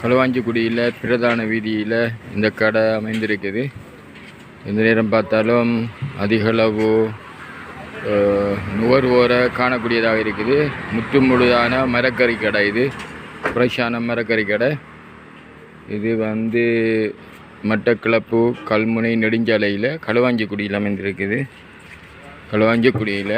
களுவாஞ்சிக்குடியில் பிரதான வீதியில் இந்த கடை அமைந்திருக்குது. எந்த நேரம் பார்த்தாலும் அதிகளவு நுகர்வோரை காணக்கூடியதாக இருக்குது. முற்று முழுதான மரக்கறி கடை இது. ஃப்ரெஷ்ஷான மரக்கறி கடை. இது வந்து மட்டக்கிளப்பு கல்முனை நெடுஞ்சாலையில் களுவாஞ்சிக்குடியில் அமைந்திருக்குது. களுவாஞ்சிக்குடியில்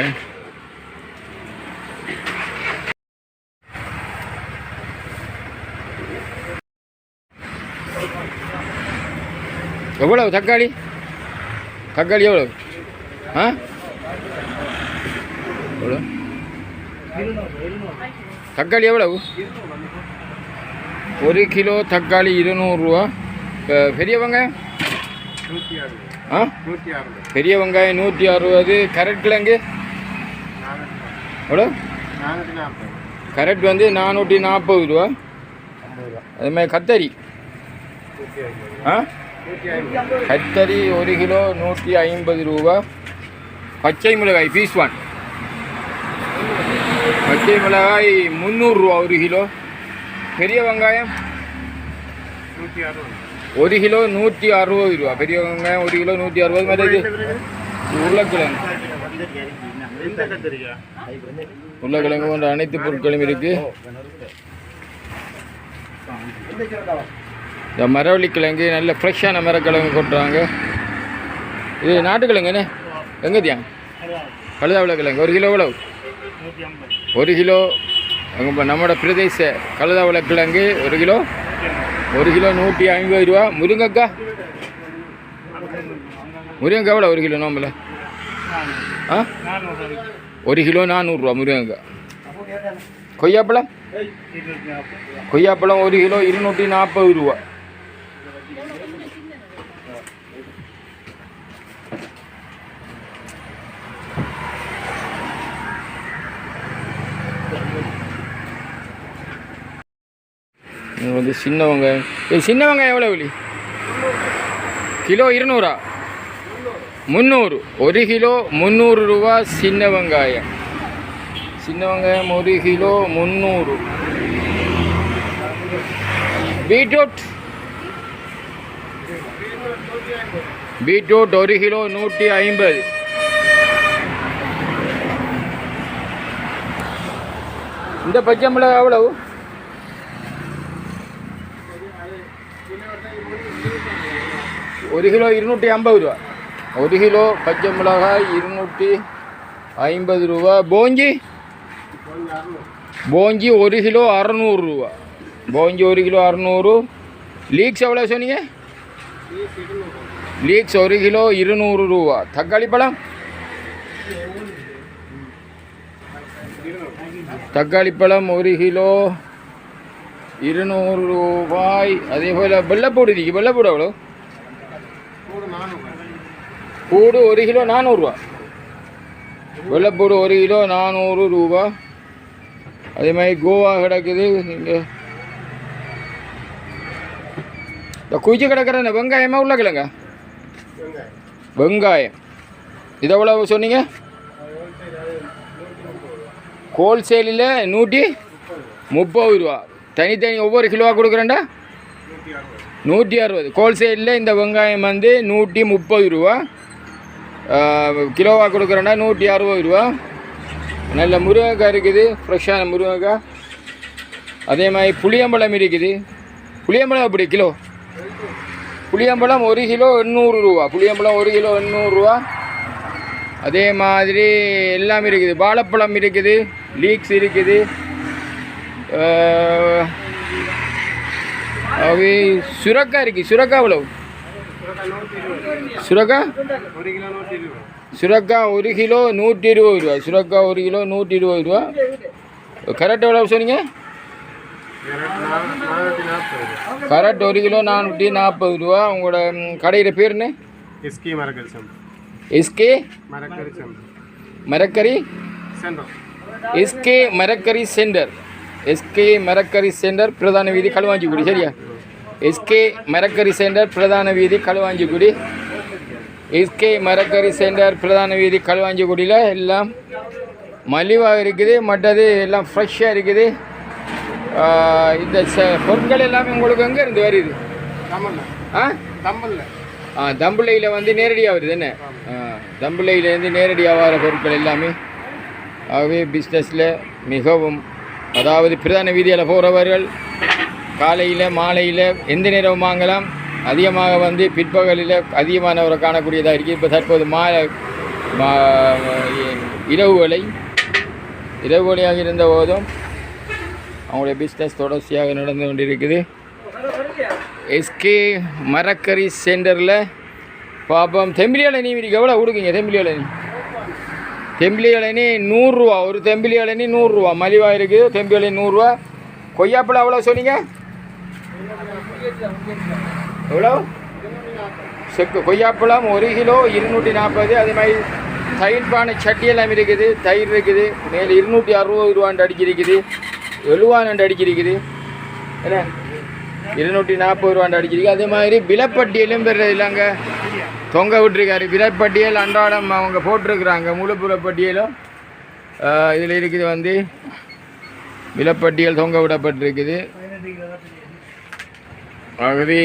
எவ்வளவு தக்காளி? தக்காளி எவ்வளவு? ஆ? எவ்வளோ தக்காளி எவ்வளவு? ஒரு கிலோ தக்காளி இருநூறுவா பெரிய வெங்காயம்? ஆ? பெரிய வெங்காயம் நூற்றி அறுபது. கரெட் கிழங்கு எவ்வளோ கரெட் வந்து நானூற்றி நாற்பது ரூபா. அதுமாதிரி அது மாதிரி கத்தரி. ஆ? கத்தரி ஒரு கிலோ நூற்றி ஐம்பது ரூபா. பச்சை மிளகாய் பீஸ் ஒன் பச்சை மிளகாய் முந்நூறுரூவா ஒரு கிலோ. பெரிய வெங்காயம்? நூற்றி அறுபது ஒரு கிலோ நூற்றி அறுபது ரூபா. பெரிய வெங்காயம் ஒரு கிலோ நூற்றி அறுபது. மாதிரி உருளைக்கிழங்கு. உருளைக்கிழங்கு போன்ற அனைத்து பொருட்களும் இருக்குது இந்த மரவள்ளி கிழங்கு நல்ல ஃப்ரெஷ்ஷான மரக்கிழங்கு கொட்டுறாங்க. இது நாட்டுக்கிழங்கு என்ன? எங்கே தியா கழுதாவில கிழங்கு ஒரு கிலோ எவ்வளவு? ஒரு கிலோ. அங்கே நம்மளோட பிரதேச கழுதாவில கிழங்கு ஒரு கிலோ. ஒரு கிலோ நூற்றி ஐம்பது ரூபா. முருங்கக்காய் முருங்கக்காய் எவ்வளோ ஒரு கிலோ நோம்பில். ஆ? ஒரு கிலோ நானூறுரூவா முருங்கக்காய் கொய்யாப்பழம்? கொய்யாப்பழம் ஒரு கிலோ இருநூற்றி நாற்பது ரூபா. இது வந்து சின்ன வெங்காயம். இது சின்ன வெங்காயம் எவ்வளோ விலி? கிலோ இருநூறா? முந்நூறு. ஒரு கிலோ முந்நூறு ரூபா சின்ன வெங்காயம். சின்ன வெங்காயம் ஒரு கிலோ முந்நூறு. பீட்ரூட். பீட்ரூட் ஒரு கிலோ நூற்றி ஐம்பது. இந்த பச்சை மிளகாய் எவ்வளவு? ஒரு கிலோ இருநூற்றி ஐம்பது ரூபா ஒரு கிலோ பச்சை மிளகாய் இருநூற்றி ஐம்பது ரூபா போஞ்சி போஞ்சி ஒரு கிலோ அறநூறுரூவா போஞ்சி ஒரு கிலோ அறநூறு லீக்ஸ் எவ்வளோ சொன்னீங்க லீக்ஸ் ஒரு கிலோ இருநூறு ரூபா தக்காளி பழம் தக்காளி பழம் ஒரு கிலோ இருநூறு ரூபாய் அதே போல் வெள்ளைப்பூடு இருக்கு வெள்ளைப்பூடு எவ்வளோ பூடு ஒரு கிலோ நானூறுரூவா வெள்ளைப்பூடு ஒரு கிலோ நானூறு ரூபா. அதே மாதிரி கோவா கிடக்குது இங்கே. இந்த குச்சி கிடக்கிற இந்த வெங்காயமாக உருளைக்கிழங்க வெங்காயம் வெங்காயம். இது எவ்வளோ சொன்னீங்க? ஹோல்சேலில் நூற்றி முப்பது ரூபா. தனித்தனி ஒவ்வொரு கிலோவாக கொடுக்குறேன்டா. நூற்றி அறுபது. ஹோல்சேலில் இந்த வெங்காயம் வந்து நூற்றி முப்பது ரூபா. கிலோவாக கொடுக்குறேன்னா நூற்றி அறுபது ரூபா. நல்ல முருங்கைக்காய் இருக்குது ஃப்ரெஷ்ஷான முருங்கைக்காய் அதே மாதிரி புளியம்பழம் இருக்குது. புளியம்பழம் எப்படி கிலோ? புளியம்பழம் ஒரு கிலோ எண்ணூறு ரூபா. புளியம்பழம் ஒரு கிலோ எண்ணூறுரூவா அதே மாதிரி எல்லாம் இருக்குது. வாழைப்பழம் இருக்குது லீக்ஸ் இருக்குது. இருக்குது சுரக்காய் எவ்வளவு சுரக்காய் நூற்றி இருபது சுரக்காய் ஒரு கிலோ நூற்றி இருபது ரூபா சுரக்காய் ஒரு கிலோ நூற்றி இருபது ரூபா கரெக்ட் எவ்வளோ சொன்னீங்க? கரெக்ட் ஒரு கிலோ நானூற்றி நாற்பது ரூபா உங்களோட கடையில பேர் என்ன? எஸ்கி மரக்கறி எஸ்கே? மரக்கறி எஸ்கே மரக்கறி சென்டர். எஸ்கே மரக்கறி சென்டர் பிரதான வீதி களுவாஞ்சிக்குடி சரியா எஸ்கே மரக்கறி சென்டர் பிரதான வீதி களுவாஞ்சிக்குடி எஸ்கே மரக்கறி சென்டர் பிரதான வீதி களுவாஞ்சிக்குடியில் எல்லாம் மலிவாக இருக்குது மற்றது எல்லாம் ஃப்ரெஷ்ஷாக இருக்குது இந்த ச- பொருட்கள் எல்லாமே உங்களுக்கு எங்கே இருந்து வருது ஆ ஆ தம்புளையில் வந்து நேரடியாக வருது என்ன தம்புளையிலேருந்து நேரடியாக வர பொருட்கள் எல்லாமே ஆகவே பிஸ்னஸில் மிகவும் அதாவது பிரதான வீதியில் போகிறவர்கள் காலையில் மாலையில் எந்த நேரம் வாங்கலாம். அதிகமாக வந்து பிற்பகலில் அதிகமானவரை காணக்கூடியதாக இருக்குது இப்போ தற்போது மாலை மா- இரவு வேலை இரவு வேளையாக இருந்த போதும் அவங்களுடைய பிஸ்னஸ் தொடர்ச்சியாக நடந்து கொண்டிருக்குது. எஸ்கே மரக்கறி சென்டரில் பாப்போம் தெம்பிலியால நீ இருக்கு எவ்வளோ கொடுக்குங்க? தெம்பிலியால நீ? தெம்பிலி இளநி நூறுரூவா ஒரு தெம்பிலி இளநி நூறுரூவா. மலிவாக இருக்குது தெம்பி இளநி நூறுரூவா. கொய்யாப்பழம் எவ்வளோ சொன்னீங்க? எவ்வளோ செக்கு கொய்யாப்பழம் ஒரு கிலோ இருநூற்றி நாற்பது. அதே மாதிரி தயிர் பானை சட்டி எல்லாம் இருக்குது. தயிர் இருக்குது. மேலே இருநூற்றி அறுபது ரூபாண்டு அடிச்சிருக்குது. எழுவாண்டு அடிச்சிருக்குது. என்ன? இருநூற்றி நாற்பது ரூபாண்டு அடிச்சிருக்கு. அதே மாதிரி விலைப்பட்டியலும் பெறது இல்லைங்க. தொங்க விட்டுருக்காரு. விலைப்பட்டியல் அன்றாடம் அவங்க போட்டிருக்கிறாங்க. முழுப்புற பட்டியலும் இதில் இருக்குது வந்து விலைப்பட்டியல் தொங்க விடப்பட்டிருக்குது. ஆகவே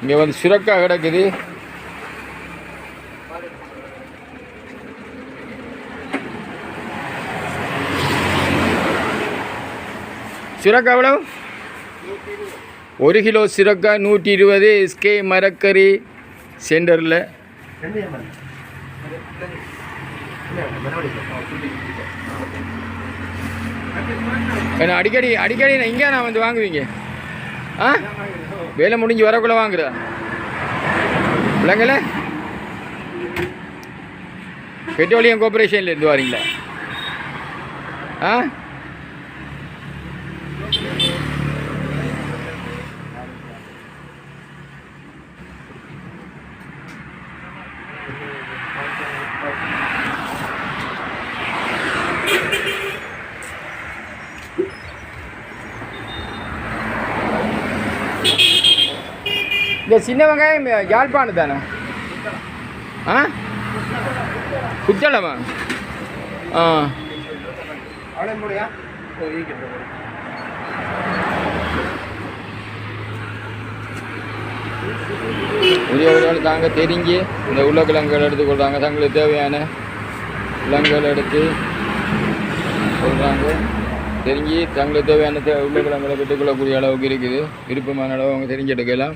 இங்கே வந்து சுரக்கா கிடக்குது. சுரக்கா எவ்வளவு? ஒரு கிலோ சுரக்கா நூற்றி இருபது. எஸ்கே மரக்கறி சென்டரில் ஏன்னா அடிக்கடி அடிக்கடி நான் இங்கே நான் வந்து வாங்குவீங்க? ஆ? வேலை முடிஞ்சு வரக்குள்ள வாங்குறா. இல்லைங்கள பெட்ரோலியம் கோஆப்ரேஷன்ல வரீங்களா? ஆ? இந்த சின்ன வெங்காயம் யாழ்ப்பாணம் தானே? ஆ? குத்தளமா ஆ. உரியவர்கள் தாங்க தெரிஞ்சு இந்த உருளைக்கிழங்குகள் எடுத்துக்கொள்கிறாங்க தங்களுக்கு தேவையான கிழங்குகள் எடுத்து சொல்கிறாங்க தெரிஞ்சு தங்களுக்கு தேவையான தே உருளைக்கிழங்குகளை பெற்றுக்கொள்ளக்கூடிய அளவுக்கு இருக்குது. விருப்பமான அளவு அவங்க தெரிஞ்செடுக்கலாம்.